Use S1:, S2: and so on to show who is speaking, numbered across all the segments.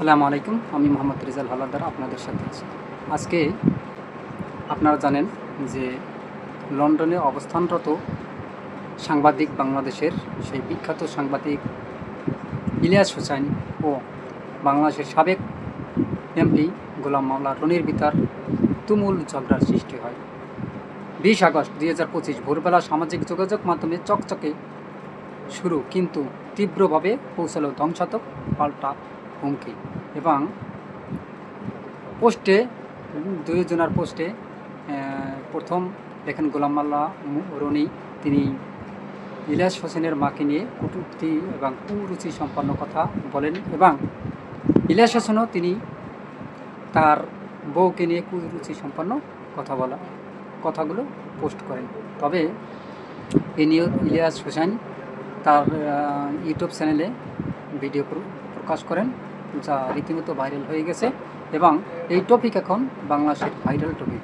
S1: আসসালামু আলাইকুম, আমি মোহাম্মদ রেজাল হালাদার আপনাদের সাথে আছি। আজকে আপনারা জানেন যে লন্ডনে অবস্থানরত সাংবাদিক বাংলাদেশের সেই বিখ্যাত সাংবাদিক ইলিয়াস হোসেন ও বাংলাদেশের সাবেক এমপি গোলাম মাওলা রনির বিতার তুমুল ঝগড়ার সৃষ্টি হয়। বিশ আগস্ট দুই হাজার পঁচিশ ভোরবেলা সামাজিক যোগাযোগ মাধ্যমে চকচকে শুরু, কিন্তু তীব্রভাবে পৌঁছালো ধ্বংসাত্মক পাল্টা হুমকি। এবং পোস্টে, দুইজনার পোস্টে প্রথম দেখেন গোলাম মাল্লা রনি। তিনি ইলিয়াস হোসেনের মাকে নিয়ে কটূক্তি এবং কুরুচি সম্পন্ন কথা বলেন এবং ইলিয়াস হোসেনও তিনি তার বউকে নিয়ে কুরুচি সম্পন্ন কথা বলা, কথাগুলো পোস্ট করেন। তবে এ নিয়ে ইলিয়াস হোসেন তার ইউটিউব চ্যানেলে ভিডিও প্রকাশ করেন। যা রীতিমতো ভাইরাল হয়ে গেছে এবং এই টপিক এখন বাংলাদেশের ভাইরাল টপিক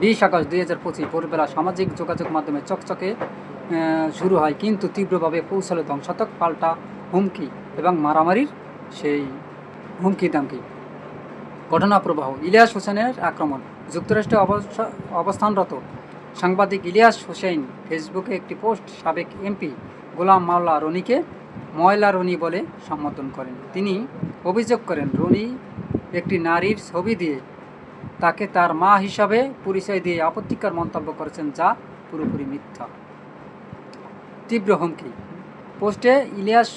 S1: বিশ আগস্ট দুই হাজার পঁচিশ ভোরবেলা সামাজিক যোগাযোগ মাধ্যমে চকচকে শুরু হয় কিন্তু তীব্রভাবে পৌঁছালো ধ্বংসাত্মক পাল্টা হুমকি এবং মারামারির সেই হুমকি দামকি ঘটনা প্রবাহ, ইলিয়াস হোসেনের আক্রমণ, যুক্তরাষ্ট্রে অবস্থা- অবস্থানরত সাংবাদিক ইলিয়াস হোসেন ফেসবুকে একটি পোস্ট, সাবেক এমপি গোলাম মাওলা রনিকে ময়লা রনি বলে সম্বোধন করেন। তিনি অভিযোগ করেন, রনি একটি নারীর ছবি দিয়ে তাকে তার মা হিসাবে পরিচয় দিয়ে আপত্তিকর মন্তব্য করেছেন যা পুরোপুরি মিথ্যা। তীব্র হুমকি। পোস্টে ইলিয়াস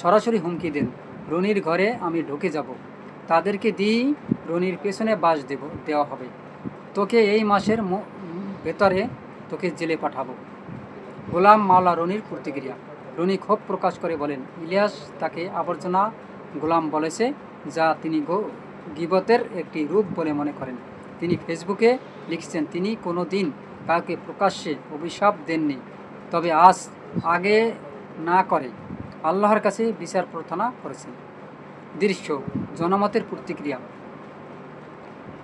S1: সরাসরি হুমকি দেন, রনির ঘরে আমি ঢুকে যাব, তাদেরকে দিয়েই রনির পেছনে বাস দেব, দেওয়া হবে। তোকে এই মাসের ভেতরে তোকে জেলে পাঠাবো। গোলাম মাওলা রনির প্রতিক্রিয়া। রনি ক্ষোভ প্রকাশ করে বলেন, ইলিয়াস তাকে আবর্জনা গোলাম বলেছে, যা তিনি গিবতের একটি রূপ বলে মনে করেন। তিনি ফেসবুকে লিখছেন, তিনি কোনো দিন কাউকে প্রকাশ্যে অভিশাপ দেননি, তবে আজ আগে না করে। আল্লাহর কাছে বিচার প্রার্থনা করেছেন। দৃশ্য, জনমতের প্রতিক্রিয়া।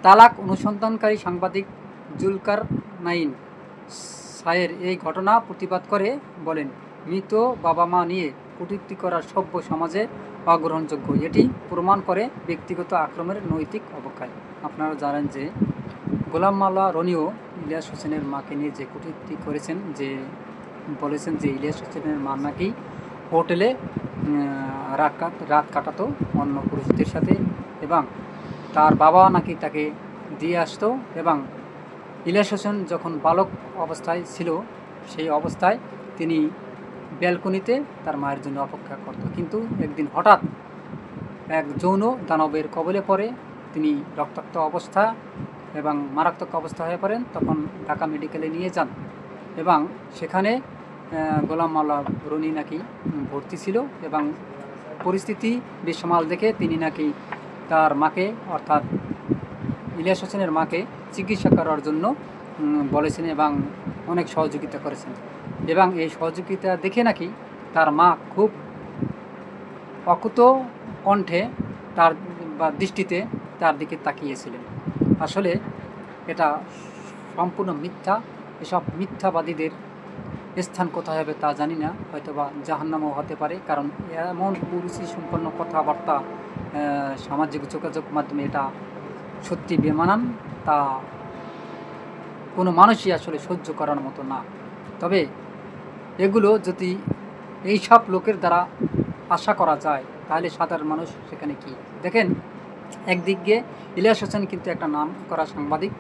S1: তালাক অনুসন্ধানকারী সাংবাদিক জুলকার নাইন সায়ের এই ঘটনা প্রতিবাদ করে বলেন, মৃত বাবা মা নিয়ে কটূক্তি করা সভ্য সমাজে অগ্রহণযোগ্য। এটি প্রমাণ করে ব্যক্তিগত আক্রমণের নৈতিক অবক্ষয় আপনারা জানেন যে গোলাম মাল্লা রনিও ইলিয়াস হোসেনের মাকে নিয়ে যে কটূক্তি করেছেন, যে বলেছেন যে ইলিয়াস হোসেনের মা নাকি হোটেলে রাত রাত কাটাতো অন্য পুরুষদের সাথে এবং তার বাবা নাকি তাকে দিয়ে আসতো এবং ইলিয়াস হোসেন যখন বালক অবস্থায় ছিল, সেই অবস্থায় তিনি ব্যালকনিতে তার মায়ের জন্য অপেক্ষা করত। কিন্তু একদিন হঠাৎ এক যৌন দানবের কবলে পড়ে, তিনি রক্তাক্ত অবস্থা এবং মারাত্মক অবস্থা হয়ে পড়েন, তখন ঢাকা মেডিকেলে নিয়ে যান এবং সেখানে গোলাম মাল্লা রনি নাকি ভর্তি ছিল এবং পরিস্থিতি বেসামাল দেখে তিনি নাকি তার মাকে, অর্থাৎ ইলিয়াস হোসেনের মাকে চিকিৎসা করার জন্য বলেছেন এবং অনেক সহযোগিতা করেছেন। এবং এই সহযোগিতা দেখে নাকি তার মা খুব অকুত কণ্ঠে তার বা দৃষ্টিতে তার দিকে তাকিয়েছিলেন। আসলে এটা সম্পূর্ণ মিথ্যা। এসব মিথ্যাবাদীদের স্থান কোথায় হবে তা জানি না হয়তো বা জাহান্নামও হতে পারে, কারণ এমন কুরুচি সম্পন্ন কথাবার্তা সামাজিক যোগাযোগ মাধ্যমে এটা সত্যি বেমানান, তা কোনো মানুষই আসলে সহ্য করার মতো না। তবে এগুলো যদি এই সব লোকের দ্বারা আশা করা যায়, তাহলে সাধারণ মানুষ সেখানে কি? দেখেন, একদিক দিয়ে ইলিয়াস হোসেন কিন্তু একটা নাম করা সাংবাদিক,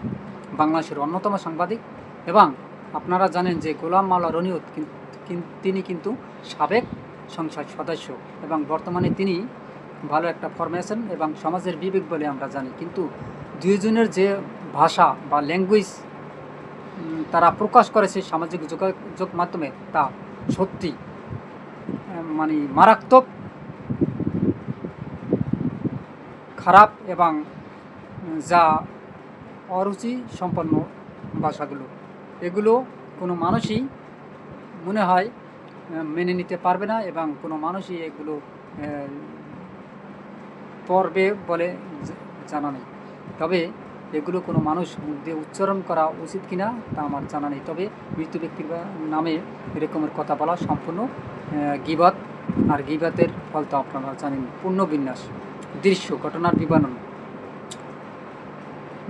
S1: বাংলাদেশের অন্যতম সাংবাদিক, এবং আপনারা জানেন যে গোলাম কিন- কিন- তিনি কিন্তু সাবেক সংসদ সদস্য, এবং বর্তমানে তিনি ভালো একটা ফরমেশন এবং সমাজের বিবেক বলে আমরা জানি। কিন্তু দুইজনের যে ভাষা বা ল্যাঙ্গুয়েজ তারা প্রকাশ করেছে সামাজিক যোগাযোগ মাধ্যমে, তা সত্যি মানে মারাত্মক, খারাপ এবং যা অরুচি সম্পন্ন ভাষাগুলো। এগুলো কোনো মানুষই মনে হয় মেনে নিতে পারবে না এবং কোনো মানুষই এগুলো পড়বে বলে জানা নেই। তবে এগুলো কোনো মানুষ মুখ দিয়ে উচ্চারণ করা উচিত কিনা তা আমার জানা নেই। তবে মৃত্যু ব্যক্তির নামে এরকমের কথা বলা সম্পূর্ণ গিবাত। আর গিবাতের ফল তো আপনারা জানেন, পূর্ণ বিন্যাস, দৃশ্য, ঘটনার বিবরণ।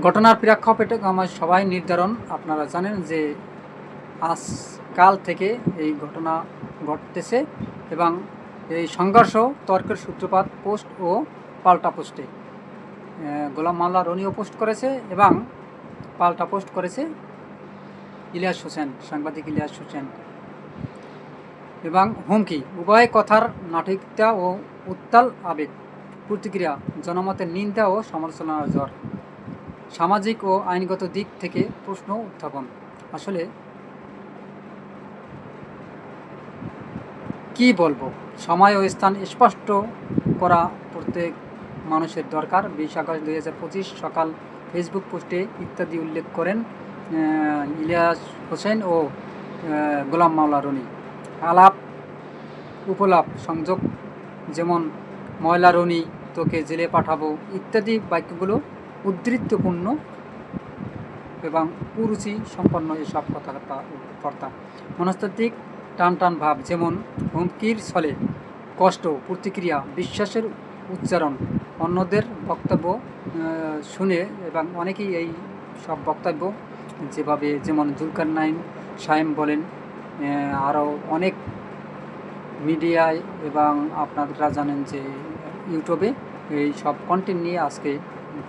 S1: ঘটনার প্রেক্ষাপটে আমার সবাই নির্ধারণ। আপনারা জানেন যে আজ কাল থেকে এই ঘটনা ঘটতেছে এবং এই সংঘর্ষ, তর্কের সূত্রপাত, পোস্ট ও পাল্টা পোস্টে। গোলাম মাল্লা রনিও পোস্ট করেছে এবং পাল্টা পোস্ট করেছে ইলিয়াস হোসেন, সাংবাদিক ইলিয়াস হোসেন। এবং হুমকি, উভয় কথার নাটকীয়তা ও উত্তাল আবেগ, প্রতিক্রিয়া, জনমতের নিন্দা ও সমালোচনার জ্বর, সামাজিক ও আইনগত দিক থেকে প্রশ্ন উত্থাপন। আসলে কি বলব? সময় ও স্থান স্পষ্ট করা প্রত্যেক মানুষের দরকার। বিশ আগস্ট দুই হাজার পঁচিশ সকাল ফেসবুক পোস্টে ইত্যাদি উল্লেখ করেন ইলিয়াস হোসেন ও গোলাম মাওলা রনি। আলাপ, উপলাপ, সংযোগ, যেমন, ময়লা রনি, তোকে জেলে পাঠাবো ইত্যাদি বাক্যগুলো উদ্ধৃতপূর্ণ এবং কুরুচি সম্পন্ন এসব কথাবার্তা মনস্তাত্ত্বিক টান টান ভাব, যেমন, হুমকির ছলে কষ্ট, প্রতিক্রিয়া, বিশ্বাসের উচ্চারণ অন্যদের বক্তব্য শুনে এবং অনেকেই এই সব বক্তব্য যেভাবে যেমন জুলকার নাইন সায়েম বলেন আরও অনেক মিডিয়ায় এবং আপনারা জানেন যে ইউটিউবে এই সব কন্টেন্ট নিয়ে আজকে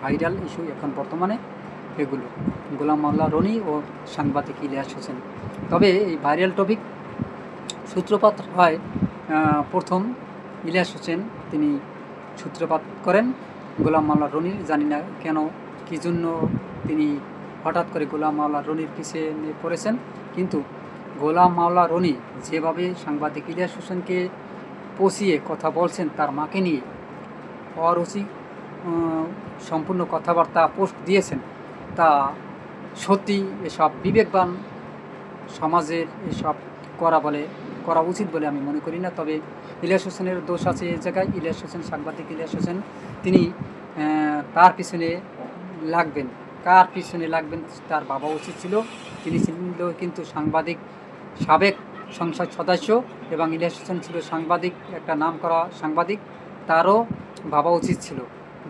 S1: ভাইরাল ইস্যু এখন বর্তমানে এগুলো। গোলাম মাল্লা রনি ও সাংবাদিক ইলিয়াস হোসেন। তবে এই ভাইরাল টপিক সূত্রপাত হয় প্রথম ইলিয়াস হোসেন, তিনি সূত্রপাত করেন। গোলাম মাল্লা রনির, জানি না কেন, কী জন্য তিনি হঠাৎ করে গোলাম মাওলা রনির পিছনে পড়েছেন। কিন্তু গোলাম মাওলা রনি যেভাবে সাংবাদিক ইলিয়াস হোসেনকে পচিয়ে কথা বলছেন তার মাকে নিয়ে অরুচি সম্পূর্ণ কথাবার্তা পোস্ট দিয়েছেন, তা সত্যি এসব বিবেকবান সমাজের এসব করা বলে করা উচিত বলে আমি মনে করি না। তবে ইলিয়াস হোসেনের দোষ আছে এই জায়গায়। ইলিয়াস হোসেন সাংবাদিক ইলিয়াস হোসেন, তিনি তার পিছনে লাগবেন। কার পিছনে লাগবেন তার বাবা উচিত ছিল। তিনি ছিলেন কিন্তু সাংবাদিক, সাবেক সংসদ সদস্য এবং ইলিয়াস হোসেন ছিল সাংবাদিক, একটা নাম করা সাংবাদিক। তারও ভাবা উচিত ছিল।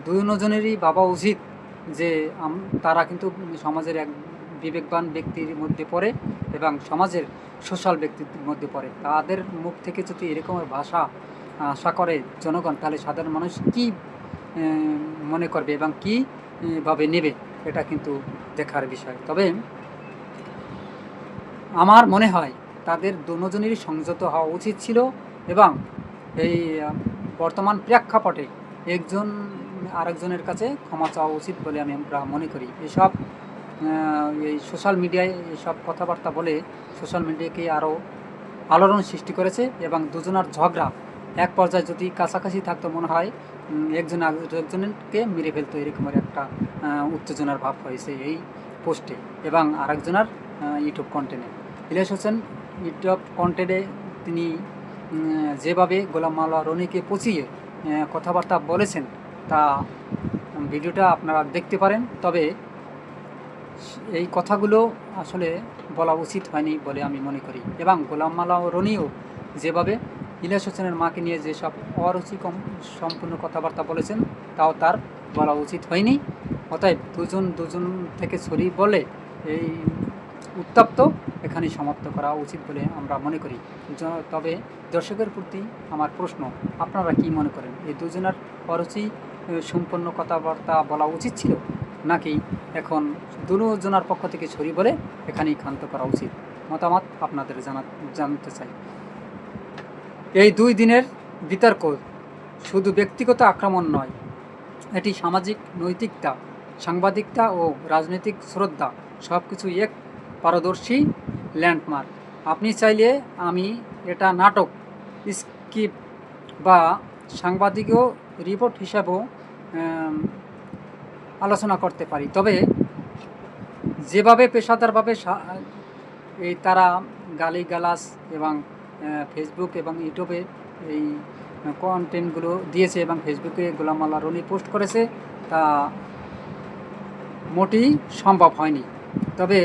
S1: দুজনেরই ভাবা উচিত যে তারা কিন্তু সমাজের এক বিবেকবান ব্যক্তির মধ্যে পড়ে এবং সমাজের সোশ্যাল ব্যক্তির মধ্যে পড়ে। তাদের মুখ থেকে যদি এরকমের ভাষা আশা করে জনগণ, তাহলে সাধারণ মানুষ কি মনে করবে এবং কী ভাবে নেবে, এটা কিন্তু দেখার বিষয়। তবে আমার মনে হয় তাদের দুজনেরই সংযত হওয়া উচিত ছিল এবং এই বর্তমান প্রেক্ষাপটে একজন আরেকজনের কাছে ক্ষমা চাওয়া উচিত বলে আমি আমরা মনে করি। এসব এই সোশ্যাল মিডিয়ায় এসব কথাবার্তা বলে সোশ্যাল মিডিয়াকে আরও আলোড়ন সৃষ্টি করেছে এবং দুজনার ঝগড়া এক পর্যায়ে যদি কাছাকাছি থাকতো মনে হয় একজন একজনকে মেরে ফেলতো এরকমের একটা উত্তেজনার ভাব হয়েছে এই পোস্টে এবং আরেকজনার ইউটিউব কন্টেন্টে ইলিয়াস হোসেন ইউটিউব কন্টেন্টে তিনি যেভাবে গোলাম মাওলা রনিকে পচিয়ে কথাবার্তা বলেছেন, তা ভিডিওটা আপনারা দেখতে পারেন। তবে এই কথাগুলো আসলে বলা উচিত হয়নি বলে আমি মনে করি। এবং গোলাম মালা রনিও যেভাবে ইলিয়াস হোসেনের মাকে নিয়ে যেসব অরুচিকম সম্পূর্ণ কথাবার্তা বলেছেন, তাও তার বলা উচিত হয়নি। অতএব দুজন দুজন থেকে ছড়ি বলে এই উত্তপ্ত এখানে সমাপ্ত করা উচিত বলে আমরা মনে করি। তবে দর্শকের প্রতি আমার প্রশ্ন, আপনারা কি মনে করেন? এই দুজনের অরুচি সম্পন্ন কথাবার্তা বলা উচিত ছিল? নাকি এখন দুজনার পক্ষ থেকে ছড়ি বলে এখানেই ক্ষান্ত করা উচিত? মতামত আপনাদের জানা জানতে চাই। এই দুই দিনের বিতর্ক শুধু ব্যক্তিগত আক্রমণ নয়, এটি সামাজিক, নৈতিকতা, সাংবাদিকতা ও রাজনৈতিক শ্রদ্ধা সব কিছু এক পারদর্শী ল্যান্ডমার্ক। আপনি চাইলে আমি এটা নাটক, স্কিপ বা সাংবাদিকও রিপোর্ট হিসাবেও আলোচনা করতে পারি। তবে যেভাবে পেশাদারভাবে এই তারা গালিগালাজ এবং ফেসবুক এবং ইউটিউবে এই কন্টেন্টগুলো দিয়েছে এবং ফেসবুকে গোলাম আল্লাহ রনি পোস্ট করেছে, তা মোটেই সম্ভব হয়নি। তবে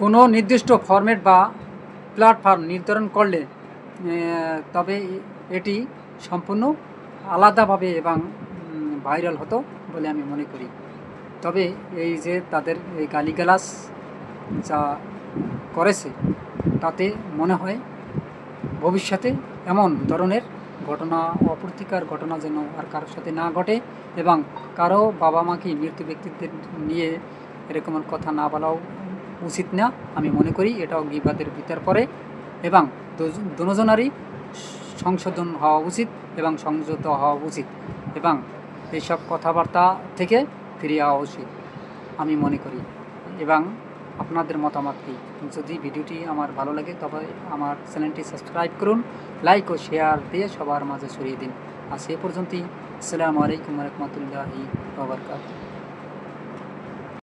S1: কোনো নির্দিষ্ট ফরম্যাট বা প্ল্যাটফর্ম নির্ধারণ করলে তবে এটি সম্পূর্ণ আলাদাভাবে এবং ভাইরাল হতো বলে আমি মনে করি। তবে এই যে তাদের এই গালিগালাজ যা করেছে, তাতে মনে হয় ভবিষ্যতে এমন ধরনের ঘটনা, অপ্রতিকার ঘটনা যেন আর কারোর সাথে না ঘটে এবং কারও বাবা মাকে মৃত ব্যক্তিদের নিয়ে এরকম কথা না বলাও উচিত না, আমি মনে করি এটাও গিবাদের ভিতর পড়ে এবং দুজনারই সংশোধন হওয়া উচিত। এবং সংযত হওয়া উচিত এবং এইসব কথাবার্তা থেকে ফিরে যাওয়া উচিত, আমি মনে করি। এবং আপনাদের মতামত কী? যদি ভিডিওটি আমার ভালো লাগে, তবে আমার চ্যানেলটি সাবস্ক্রাইব করুন, লাইক ও শেয়ার দিয়ে সবার মাঝে ছড়িয়ে দিন। আর সে পর্যন্তই। আসসালামু আলাইকুম রহমতুল্লাহি বাবরকাত